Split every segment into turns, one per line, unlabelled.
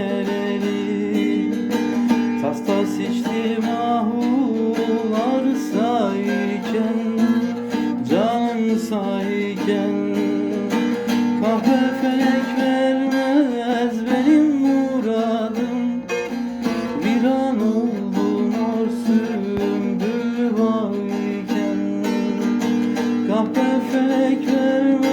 gelelim Tas tas içtim ahular sayken Canım sayken. Kahve felek vermez benim muradım. Viran oldum or sümbül varken Kahve felek vermez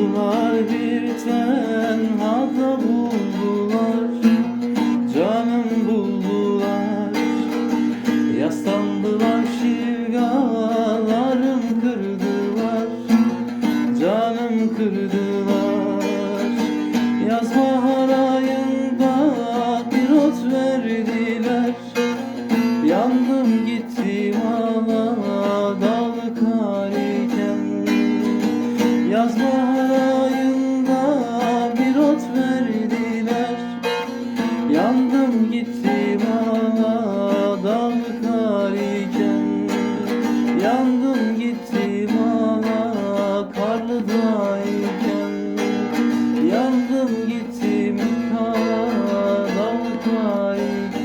Aradılar bir tenhada buldular. Canım buldular. Yaslandılar şivgalarım kırdılar. Canım kırdılar. Yaz bahar ayında bir ot verdiler. Yandım gittim ala dal gittim ana karlı dağyken Yandım gittim kana damkayken